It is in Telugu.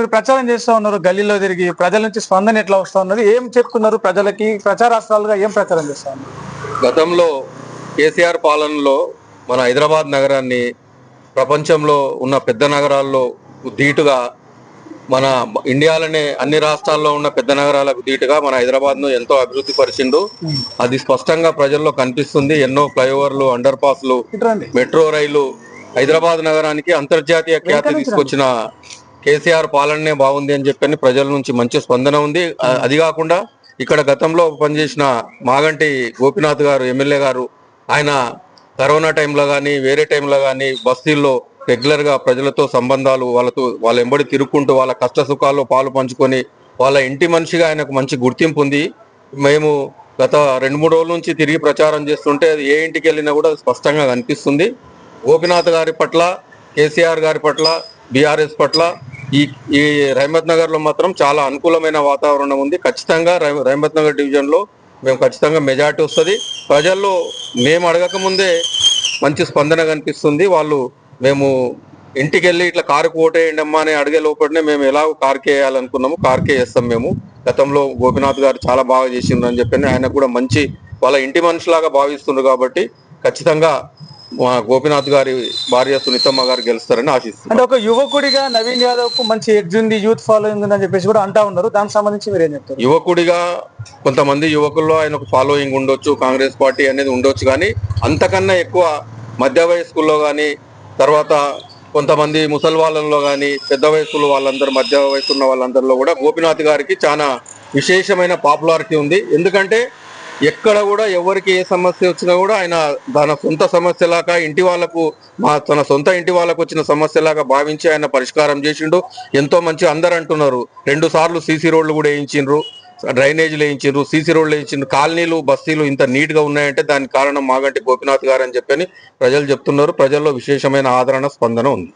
మీరు ప్రచారం చేస్తూ ఉన్నారు గల్లీలో తిరిగి ప్రజల నుంచి స్పందన ఎట్లా వస్తా ఉన్నది? ఏం చెప్తున్నారు ప్రజలకి? ప్రచారాస్త్రాలుగా ఏం ప్రచారం చేస్తా ఉన్నారు? గతంలో కేసీఆర్ పాలనలో మన హైదరాబాద్ నగరాన్ని ప్రపంచంలో ఉన్న పెద్ద నగరాల్లో ధీటుగా మన ఇండియాలోనే అన్ని రాష్ట్రాల్లో ఉన్న పెద్ద నగరాలకు ధీటుగా మన హైదరాబాద్ను ఎంతో అభివృద్ధి పరిచిండు. అది స్పష్టంగా ప్రజల్లో కనిపిస్తుంది. ఎన్నో ఫ్లైఓవర్లు అండర్ పాస్లు మెట్రో రైలు హైదరాబాద్ నగరానికి అంతర్జాతీయ ఖ్యాతి తీసుకొచ్చిన కేసీఆర్ పాలననే బాగుంది అని చెప్పని ప్రజల నుంచి మంచి స్పందన ఉంది. అది కాకుండా ఇక్కడ గతంలో పనిచేసిన మాగంటి గోపినాథ్ గారు ఎమ్మెల్యే గారు ఆయన కరోనా టైంలో కానీ వేరే టైంలో కానీ బస్తీల్లో రెగ్యులర్గా ప్రజలతో సంబంధాలు వాళ్ళతో వాళ్ళ ఎంబడి తిరుక్కుంటూ వాళ్ళ కష్ట సుఖాల్లో పాలు పంచుకొని వాళ్ళ ఇంటి మనిషిగా ఆయనకు మంచి గుర్తింపు ఉంది. మేము గత రెండు మూడు రోజుల నుంచి తిరిగి ప్రచారం చేస్తుంటే అది ఏ ఇంటికి వెళ్ళినా కూడా స్పష్టంగా కనిపిస్తుంది. గోపినాథ్ గారి పట్ల కేసీఆర్ గారి పట్ల బీఆర్ఎస్ పట్ల ఈ ఈ రహమత్ నగర్లో మాత్రం చాలా అనుకూలమైన వాతావరణం ఉంది. ఖచ్చితంగా రహమత్ నగర్ డివిజన్లో మేము ఖచ్చితంగా మెజార్టీ వస్తుంది. ప్రజల్లో మేము అడగక ముందే మంచి స్పందన కనిపిస్తుంది. వాళ్ళు మేము ఇంటికి వెళ్ళి ఇట్లా కారుకు ఓటేయండి అమ్మా అని అడిగే లోపలనే మేము ఎలా కార్కే వేయాలనుకున్నాము. కార్కే వేస్తాం మేము. గతంలో గోపినాథ్ గారు చాలా బాగా చేసిండ్రు అని చెప్పి ఆయన కూడా మంచి వాళ్ళ ఇంటి మనుషులాగా భావిస్తుండ్రు కాబట్టి ఖచ్చితంగా మా గోపినాథ్ గారి భార్య సునీతమ్మ గారు గెలుస్తారని ఆశిస్తున్నాను అంటే ఒక యువకుడిగా నవీన్ యాదవ్కు మంచి ఎడ్జ్ ఉంది యూత్ ఫాలోయింగ్ ఉంది అని చెప్పేసి కూడా అంటా ఉన్నారు. దానికి సంబంధించి మీరు ఏం చెప్తారు? యువకుడిగా కొంతమంది యువకుల్లో ఆయన ఒక ఫాలోయింగ్ ఉండొచ్చు కాంగ్రెస్ పార్టీ అనేది ఉండొచ్చు కానీ అంతకన్నా ఎక్కువ మధ్య వయస్కుల్లో కానీ తర్వాత కొంతమంది ముసలి వాళ్ళలో కానీ పెద్ద వయసులో వాళ్ళందరూ మధ్య వయసు ఉన్న వాళ్ళందరిలో కూడా గోపినాథ్ గారికి చాలా విశేషమైన పాపులారిటీ ఉంది. ఎందుకంటే ఎక్కడ కూడా ఎవరికి ఏ సమస్య వచ్చినా కూడా ఆయన తన సొంత సమస్యలాగా ఇంటి వాళ్ళకు మా తన సొంత ఇంటి వాళ్ళకు వచ్చిన సమస్యలాగా భావించి ఆయన పరిష్కారం చేసిండు. ఎంతో మంచి అందరు అంటున్నారు. రెండు సార్లు సీసీ రోడ్లు కూడా వేయించిండ్రు. డ్రైనేజీలు వేయించిండ్రు సీసీ రోడ్లు వేయించిండ్రు. కాలనీలు బస్తీలు ఇంత నీట్గా ఉన్నాయంటే దానికి కారణం మాగంటి గోపినాథ్ గారు అని చెప్పని ప్రజలు చెప్తున్నారు. ప్రజల్లో విశేషమైన ఆదరణ స్పందన ఉంది.